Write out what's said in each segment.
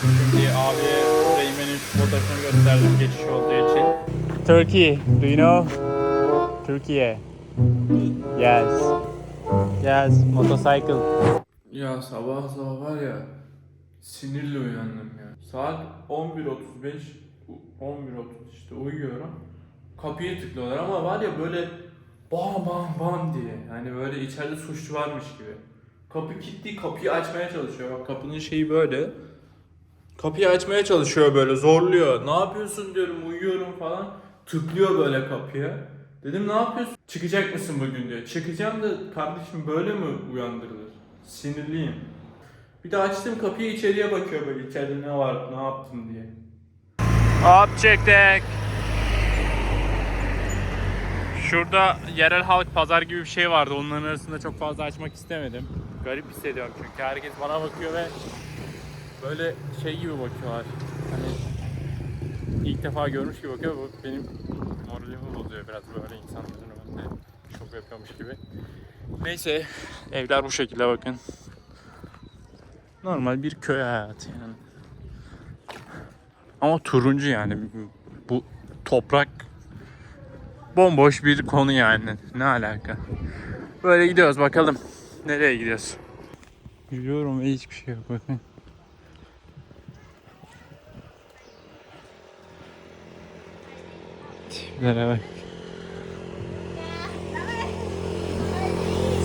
Şimdi abiye Reymen'in şu fotoğrafını gösterdim geçiş olduğu için. Turkey, do you know? Türkiye. Yes. Yes, motorcycle. Ya sabah sabah var ya sinirle uyandım ya. Saat 11.35 11.30 işte uyuyorum. Kapıyı tıklıyorlar ama var ya böyle bam bam bam diye. Yani böyle içeride suçlu varmış gibi. Kapı kilitli kapıyı açmaya çalışıyor. Bak kapının şeyi böyle. Kapıyı açmaya çalışıyor böyle zorluyor. Ne yapıyorsun diyorum uyuyorum falan. Tıklıyor böyle kapıya. Dedim ne yapıyorsun? Çıkacak mısın bugün diyor. Çıkacağım da kardeşim böyle mi uyandırılır? Sinirliyim. Bir de açtım kapıyı içeriye bakıyor böyle içeride ne var ne yaptın diye. Çektik. Şurada yerel halk pazar gibi bir şey vardı. Onların arasında çok fazla açmak istemedim. Garip hissediyorum çünkü herkes bana bakıyor ve böyle şey gibi bakıyorlar. Hani ilk defa görmüş gibi bakıyor. Bu benim moralimi bozuyor biraz böyle insanların önünde şok yapıyormuş gibi. Neyse evler bu şekilde bakın. Normal bir köy hayatı yani. Ama turuncu yani bu toprak bomboş bir konu yani. Ne alaka? Böyle gidiyoruz bakalım. Nereye gidiyoruz? Yürüyorum ve hiçbir şey yok. Tiplere bak.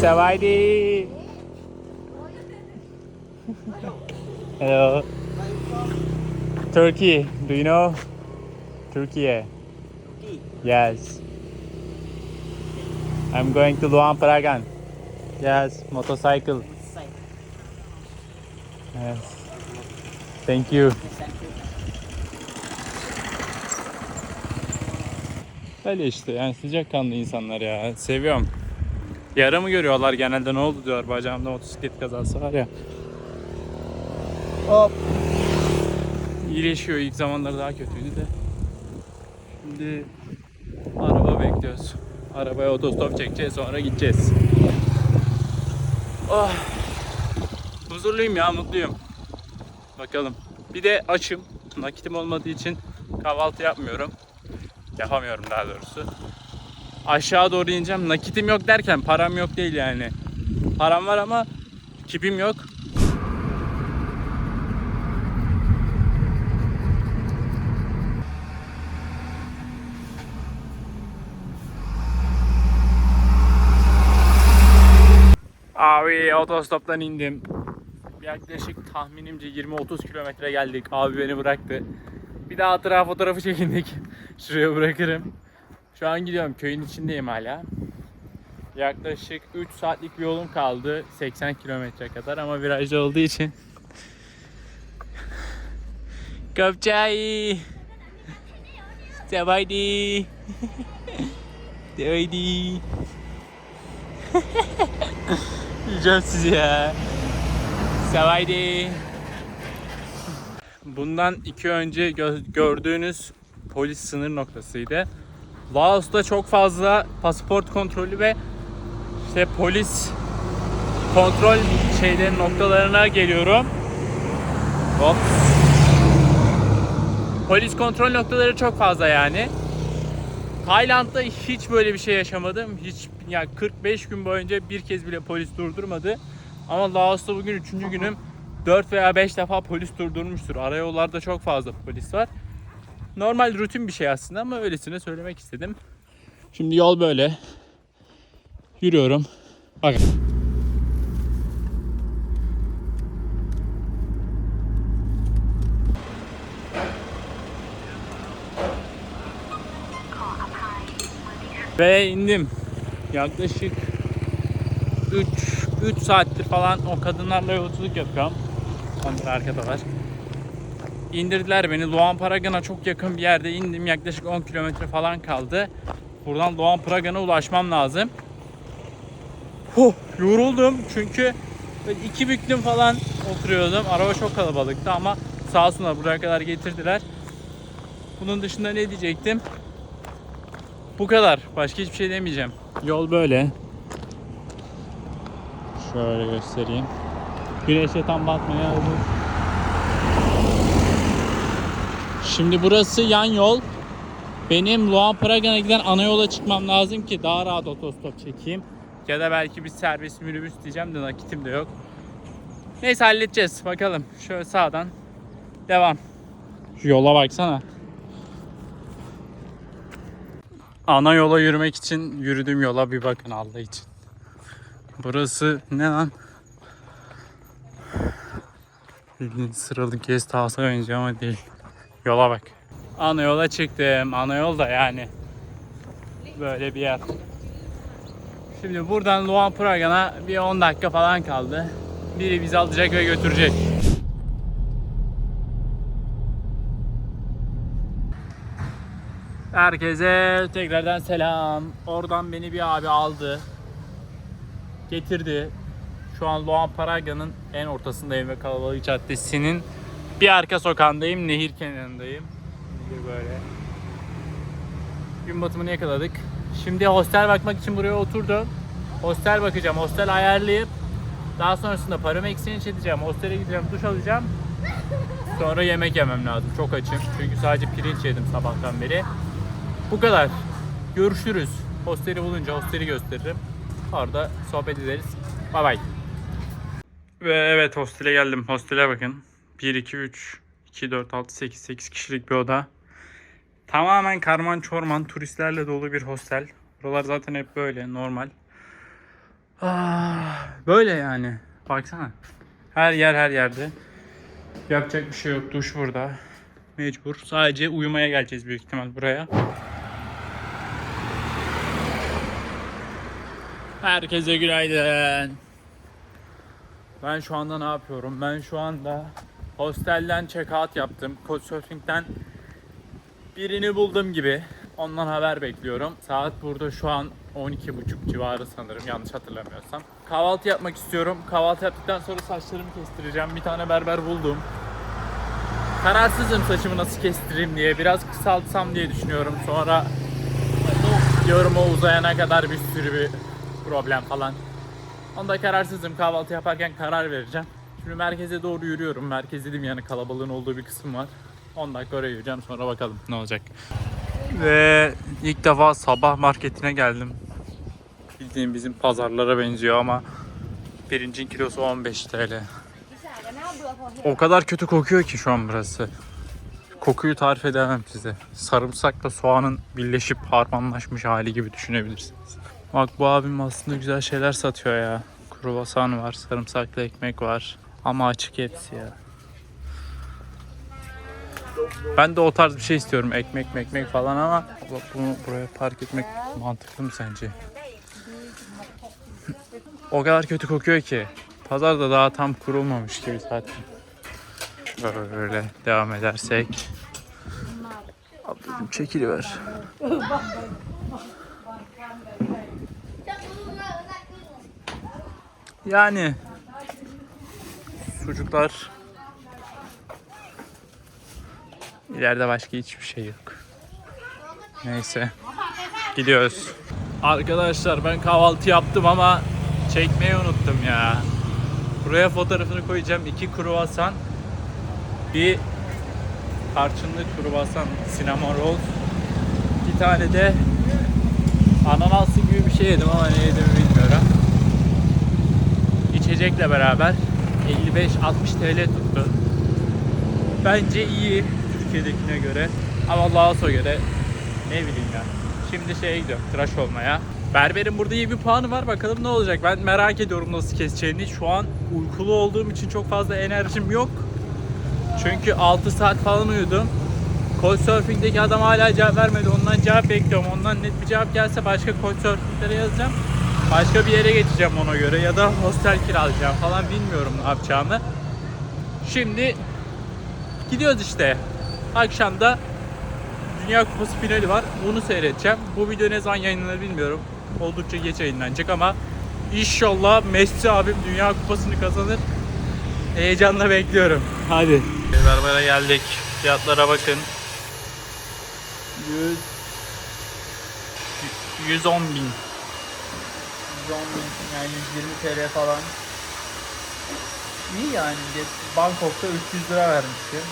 Savaydi. Hello. Turkey, do you know? Turkey. Yes. I'm going to Luang Prabang. Yes, motorcycle. Yes. Thank you. Öyle işte yani sıcakkanlı insanlar ya. Seviyorum. Yaramı görüyorlar genelde ne oldu diyor. Bacağımda motosiklet kazası var ya. Hop. İyileşiyor. İlk zamanları daha kötüydü de. Şimdi araba bekliyoruz. Arabaya otostop çekeceğiz sonra gideceğiz. Oh. Huzurluyum ya mutluyum. Bakalım. Bir de açım. Nakitim olmadığı için kahvaltı yapmıyorum. Yapamıyorum daha doğrusu. Aşağı doğru ineceğim. Nakitim yok derken param yok değil yani. Param var ama kipim yok. Abi otostoptan indim. Yaklaşık tahminimce 20-30 kilometre geldik. Abi beni bıraktı. Bir daha hatıra fotoğrafı çekindik. Şuraya bırakırım. Şu an gidiyorum. Köyün içindeyim hala. Yaklaşık 3 saatlik bir yolum kaldı. 80 kilometre kadar ama virajda olduğu için. Kapçay. Sabaydi. Sabaydi. Yiyeceğim sizi ya. Savaydi. Bundan iki önce gö- gördüğünüz polis sınır noktasıydı. Laos'ta çok fazla pasaport kontrolü ve işte polis kontrol şeylerin noktalarına geliyorum. Hop. Polis kontrol noktaları çok fazla yani. Tayland'da hiç böyle bir şey yaşamadım. Hiç yani 45 gün boyunca bir kez bile polis durdurmadı. Ama Laos'ta bugün 3. günüm 4 veya 5 defa polis durdurmuştur. Arayollarda çok fazla polis var. Normal rutin bir şey aslında ama öylesine söylemek istedim. Şimdi yol böyle. Yürüyorum. Bakın. Ve indim. Yaklaşık 3 3 saattir falan o kadınlarla yolculuk yapıyorum. Onlar arkadalar. İndirdiler beni. Luan Paragan'a çok yakın bir yerde indim. Yaklaşık 10 kilometre falan kaldı. Buradan Luan Paragan'a ulaşmam lazım. Huh, yoruldum çünkü iki büklüm falan oturuyordum. Araba çok kalabalıktı ama sağ olsunlar buraya kadar getirdiler. Bunun dışında ne diyecektim? Bu kadar. Başka hiçbir şey demeyeceğim. Yol böyle. Şöyle göstereyim. Güneşe tam batmaya hazır. Şimdi burası yan yol. Benim Luan Pragan'a giden ana yola çıkmam lazım ki daha rahat otostop çekeyim. Ya da belki bir servis minibüs diyeceğim de nakitim de yok. Neyse halledeceğiz bakalım. Şöyle sağdan devam. Şu yola baksana. Ana yola yürümek için yürüdüğüm yola bir bakın Allah için. Burası ne lan? Bildiğin sıralı guest house'a benziyor ama değil. Yola bak. Ana yola çıktım. Ana yol da yani. Böyle bir yer. Şimdi buradan Luan Pragan'a bir 10 dakika falan kaldı. Biri bizi alacak ve götürecek. Herkese tekrardan selam. Oradan beni bir abi aldı. Getirdi. Şu an Luan Paraga'nın en ortasındayım ve kalabalık caddesinin bir arka sokağındayım. Nehir kenarındayım. Nehir böyle. Gün batımını yakaladık. Şimdi hostel bakmak için buraya oturdum. Hostel bakacağım. Hostel ayarlayıp daha sonrasında paramı exchange edeceğim. Hostele gideceğim, duş alacağım. Sonra yemek yemem lazım. Çok açım. Çünkü sadece pirinç yedim sabahtan beri. Bu kadar. Görüşürüz. Hosteli bulunca hosteli gösteririm. Orada sohbet ederiz. Bay bay. Ve evet hostele geldim. Hostele bakın. 1, 2, 3, 2, 4, 6, 8, 8 kişilik bir oda. Tamamen karman çorman turistlerle dolu bir hostel. Buralar zaten hep böyle normal. Ah, böyle yani. Baksana. Her yer her yerde. Yapacak bir şey yok. Duş burada. Mecbur. Sadece uyumaya geleceğiz büyük ihtimal buraya. Herkese günaydın. Ben şu anda ne yapıyorum? Ben şu anda hostelden check out yaptım. Couchsurfing'den birini buldum gibi. Ondan haber bekliyorum. Saat burada şu an 12.30 civarı sanırım yanlış hatırlamıyorsam. Kahvaltı yapmak istiyorum. Kahvaltı yaptıktan sonra saçlarımı kestireceğim. Bir tane berber buldum. Kararsızım saçımı nasıl kestireyim diye. Biraz kısaltsam diye düşünüyorum. Sonra yorumu uzayana kadar bir sürü bir problem falan. Onda kararsızım. Kahvaltı yaparken karar vereceğim. Şimdi merkeze doğru yürüyorum. Merkez dedim yani kalabalığın olduğu bir kısım var. 10 dakika oraya yürüyeceğim sonra bakalım ne olacak. Ve ilk defa sabah marketine geldim. Bildiğim bizim pazarlara benziyor ama pirincin kilosu 15 TL. O kadar kötü kokuyor ki şu an burası. Kokuyu tarif edemem size. Sarımsakla soğanın birleşip harmanlaşmış hali gibi düşünebilirsiniz. Bak bu abim aslında güzel şeyler satıyor ya. Kruvasan var, sarımsaklı ekmek var. Ama açık hepsi ya. Ben de o tarz bir şey istiyorum. Ekmek ekmek falan ama bunu buraya park etmek mantıklı mı sence? o kadar kötü kokuyor ki. Pazar da daha tam kurulmamış gibi zaten. Şöyle devam edersek. Ablacığım çekiliver. Yani sucuklar ileride başka hiçbir şey yok. Neyse gidiyoruz. Arkadaşlar ben kahvaltı yaptım ama çekmeyi unuttum ya. Buraya fotoğrafını koyacağım. İki kruvasan, bir tarçınlı kruvasan, cinnamon roll, bir tane de ananaslı gibi bir şey yedim ama ne yediğimi bilmiyorum. İçecekle beraber 55-60 TL tuttu. Bence iyi Türkiye'dekine göre ama Laos'a göre ne bileyim ya. Şimdi şeye gidiyorum tıraş olmaya. Berberin burada iyi bir puanı var bakalım ne olacak. Ben merak ediyorum nasıl keseceğini. Şu an uykulu olduğum için çok fazla enerjim yok. Çünkü 6 saat falan uyudum. Couchsurfing'deki adam hala cevap vermedi. Ondan cevap bekliyorum. Ondan net bir cevap gelse başka Couchsurfing'lere yazacağım. Başka bir yere geçeceğim ona göre ya da hostel kiralayacağım falan bilmiyorum ne yapacağımı. Şimdi gidiyoruz işte. Akşam da Dünya Kupası finali var. Bunu seyredeceğim. Bu video ne zaman yayınlanır bilmiyorum. Oldukça geç yayınlanacak ama inşallah Messi abim Dünya Kupası'nı kazanır. Heyecanla bekliyorum. Hadi. Berbere geldik. Fiyatlara bakın. 100 110 bin. 110 bin yani 120 TL falan. İyi yani. Bangkok'ta 300 lira vermiştim.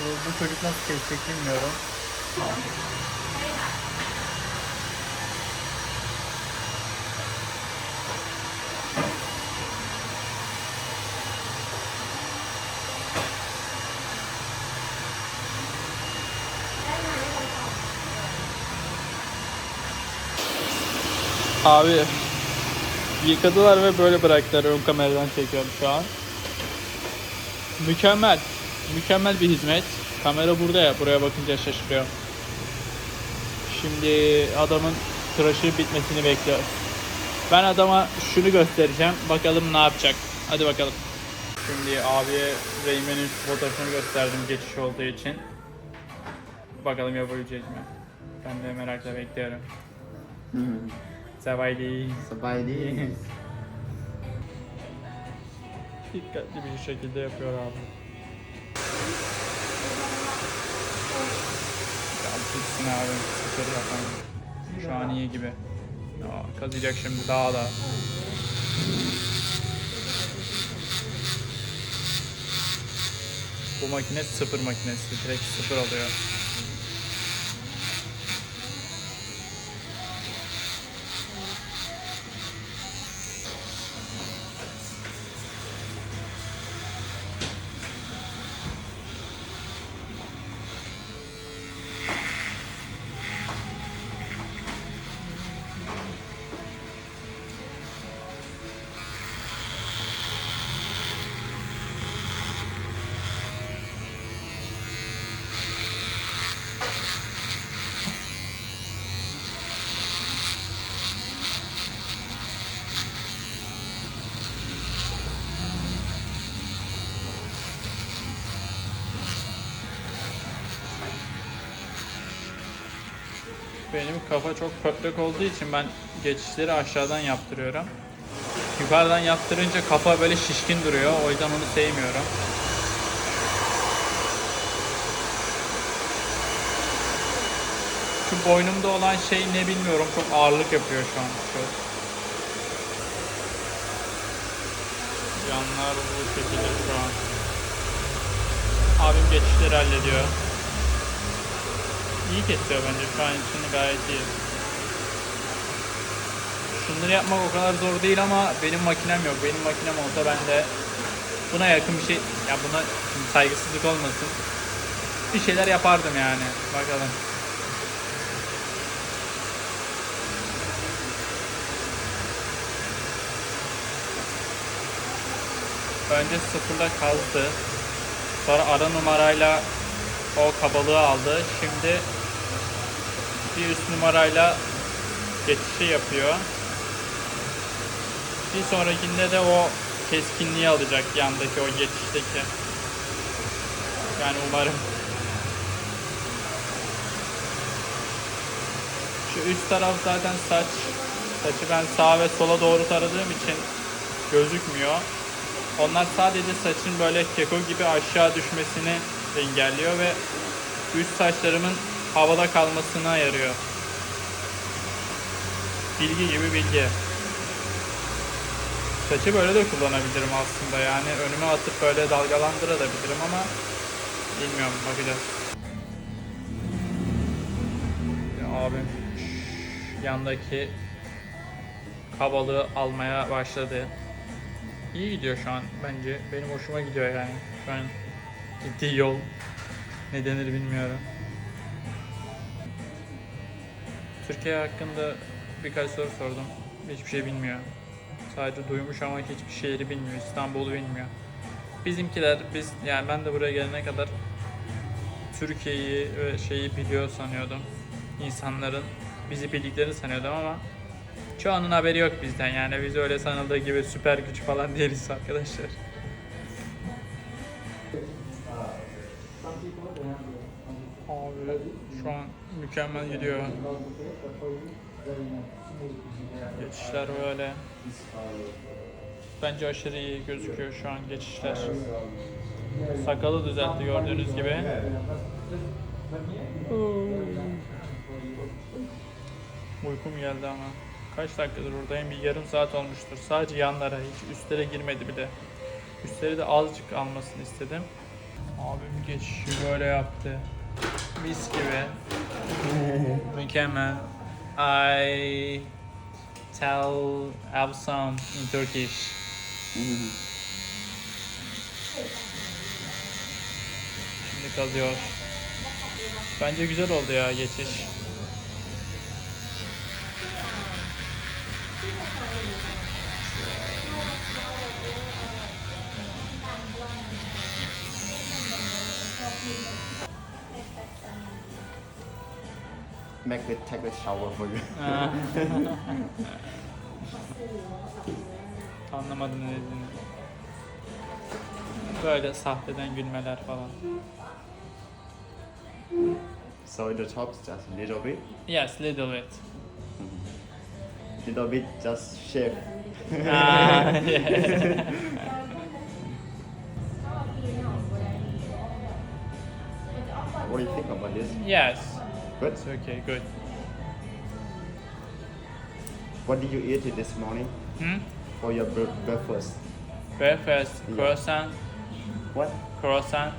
Bu, bu çocuk nasıl kesecek bilmiyorum. Abi yıkadılar ve böyle bıraktılar. Ön kameradan çekiyorum şu an. Mükemmel. Mükemmel bir hizmet. Kamera burada ya. Buraya bakınca şaşırıyor. Şimdi adamın tıraşı bitmesini bekliyoruz. Ben adama şunu göstereceğim. Bakalım ne yapacak. Hadi bakalım. Şimdi abiye Reymen'in fotoğrafını gösterdim geçiş olduğu için. Bakalım yapabilecek mi? Ben de merakla bekliyorum. Sabahleyin. สบายดี Dikkatli bir şekilde yapıyor abi. Ya bitsin abi. Sıfır yapan. Şu an iyi gibi. Aa, kazıyacak şimdi daha da. Bu makine sıfır makinesi. Direkt sıfır alıyor. Benim kafa çok pötlek olduğu için ben geçişleri aşağıdan yaptırıyorum. Yukarıdan yaptırınca kafa böyle şişkin duruyor. O yüzden onu sevmiyorum. Şu boynumda olan şey ne bilmiyorum. Çok ağırlık yapıyor şu an. Şu. Yanlar bu şekilde şu an. Abim geçişleri hallediyor. İyi kesiyor bence şu an için gayet iyi. Şunları yapmak o kadar zor değil ama benim makinem yok. Benim makinem olsa ben de buna yakın bir şey, ya buna saygısızlık olmasın. Bir şeyler yapardım yani. Bakalım. Önce sıfırla kazdı. Sonra ara numarayla o kabalığı aldı. Şimdi bir üst numarayla geçişi yapıyor. Bir sonrakinde de o keskinliği alacak yandaki o geçişteki. Yani umarım. Şu üst taraf zaten saç. Saçı ben sağa ve sola doğru taradığım için gözükmüyor. Onlar sadece saçın böyle keko gibi aşağı düşmesini engelliyor ve üst saçlarımın havada kalmasına yarıyor. Bilgi gibi bilgi. Saçı böyle de kullanabilirim aslında yani önüme atıp böyle dalgalandırabilirim ama bilmiyorum bakacağız. Ya abim yandaki kabalığı almaya başladı. İyi gidiyor şu an bence. Benim hoşuma gidiyor yani. Şu an gittiği yol ne denir bilmiyorum. Türkiye hakkında birkaç soru sordum. Hiçbir şey bilmiyor. Sadece duymuş ama hiçbir şehri bilmiyor. İstanbul'u bilmiyor. Bizimkiler biz yani ben de buraya gelene kadar Türkiye'yi ve şeyi biliyor sanıyordum. İnsanların bizi bildiklerini sanıyordum ama çoğunun haberi yok bizden yani biz öyle sanıldığı gibi süper güç falan değiliz arkadaşlar. Abi şu an mükemmel gidiyor. Geçişler böyle. Bence aşırı iyi gözüküyor şu an geçişler. Sakalı düzeltti gördüğünüz gibi. Uykum geldi ama. Kaç dakikadır buradayım? Bir yarım saat olmuştur. Sadece yanlara, hiç üstlere girmedi bile. Üstleri de azıcık almasını istedim. Abim geçişi böyle yaptı. Mis gibi. Mükemmel. I tell Avsam in Turkish. Şimdi kazıyor. Bence güzel oldu ya geçiş. Make me take a shower for you. Anlamadım ne dediğini. Böyle sahteden gülmeler falan. so the top is just a little bit, Yes, little bit. little bit just shave. Ah, yeah. What do you think about this? yes, Good. it's okay, good. What did you eat this morning Hmm? for your bre- breakfast? Breakfast, Yeah. croissant, What? croissant,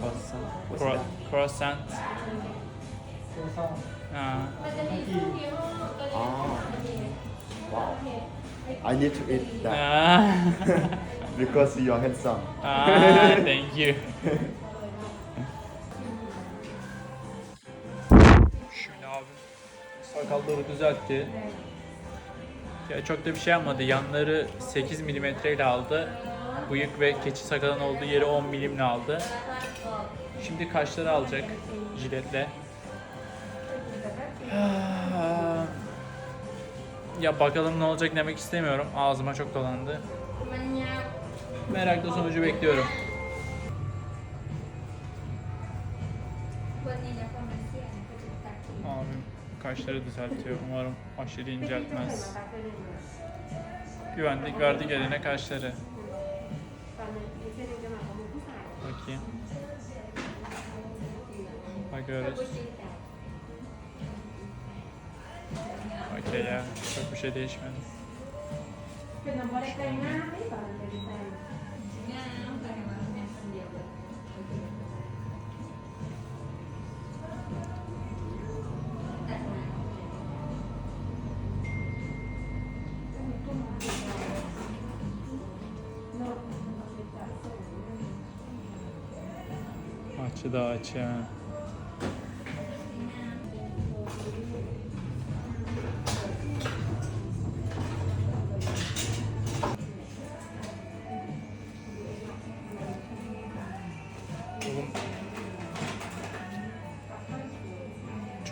Croissant. What's cro- that? croissant. Ah, Oh. Wow. I need to eat that ah, because you're handsome. ah, thank you. sakalları düzeltti. Ya çok da bir şey yapmadı. Yanları 8 milimetre ile aldı. Bıyık ve keçi sakalın olduğu yeri 10 milimle aldı. Şimdi kaşları alacak jiletle. Ya bakalım ne olacak demek istemiyorum. Ağzıma çok dolandı. Merakla sonucu bekliyorum. Kaşları düzeltiyor. Umarım aşırı inceltmez. Güvenlik verdi gelene kaşları. Bakayım. Bakıyoruz. Okey ya. Çok bir şey değişmedi. Açı da aç ya.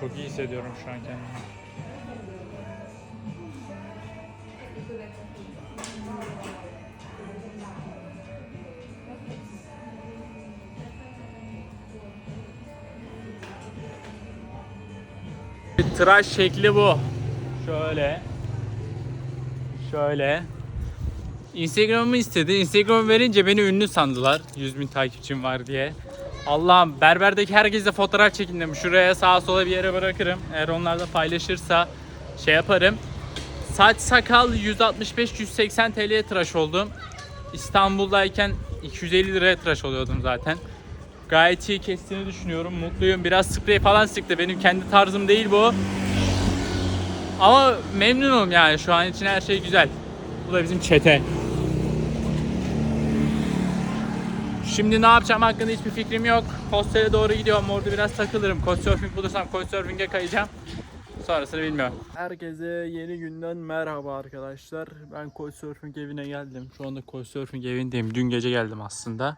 Çok iyi hissediyorum şu an kendimi. Tıraş şekli bu. Şöyle. Şöyle. Instagram'ımı istedi. Instagram verince beni ünlü sandılar. 100 bin takipçim var diye. Allah'ım berberdeki herkese fotoğraf çekin demiş. Şuraya sağa sola bir yere bırakırım. Eğer onlar da paylaşırsa şey yaparım. Saç sakal 165-180 TL'ye tıraş oldum. İstanbul'dayken 250 liraya tıraş oluyordum zaten. Gayet iyi kestiğini düşünüyorum. Mutluyum. Biraz sprey falan sıktı. Benim kendi tarzım değil bu. Ama memnunum yani. Şu an için her şey güzel. Bu da bizim çete. Şimdi ne yapacağım hakkında hiçbir fikrim yok. Hostele doğru gidiyorum. Orada biraz takılırım. Couchsurfing bulursam Couchsurfing'e kayacağım. Sonrasını bilmiyorum. Herkese yeni günden merhaba arkadaşlar. Ben Couchsurfing evine geldim. Şu anda Couchsurfing evindeyim. Dün gece geldim aslında.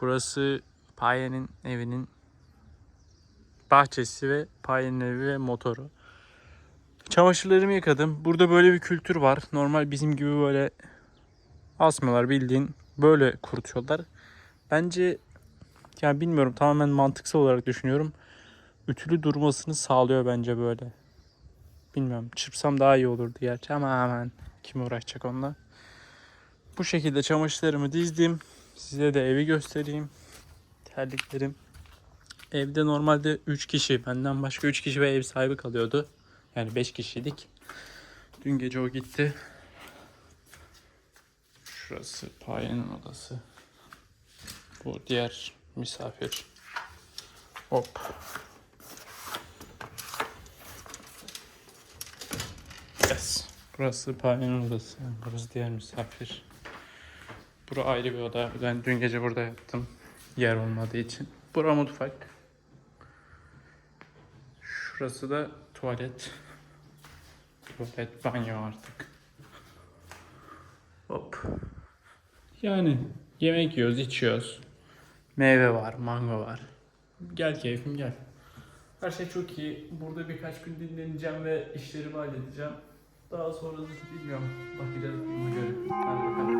Burası Paye'nin evinin bahçesi ve Paye'nin evi ve motoru. Çamaşırlarımı yıkadım. Burada böyle bir kültür var. Normal bizim gibi böyle asmıyorlar bildiğin böyle kurutuyorlar. Bence yani bilmiyorum tamamen mantıksal olarak düşünüyorum. Ütülü durmasını sağlıyor bence böyle. Bilmiyorum çırpsam daha iyi olurdu gerçi ama hemen kim uğraşacak onunla. Bu şekilde çamaşırlarımı dizdim. Size de evi göstereyim. Terliklerim. Evde normalde 3 kişi, benden başka 3 kişi ve ev sahibi kalıyordu. Yani 5 kişiydik. Dün gece o gitti. Şurası Paye'nin odası. Bu diğer misafir. Hop. Yes. Burası Payne'nin odası. Burası diğer misafir. Bura ayrı bir oda. Ben dün gece burada yattım. Yer olmadığı için. Bura mutfak. Şurası da tuvalet. Tuvalet, banyo artık. Hop. Yani yemek yiyoruz, içiyoruz. Meyve var, mango var. Gel keyfim gel. Her şey çok iyi. Burada birkaç gün dinleneceğim ve işlerimi halledeceğim. Daha sonra bilmiyorum. Bakacağız buna göre. Hadi bakalım.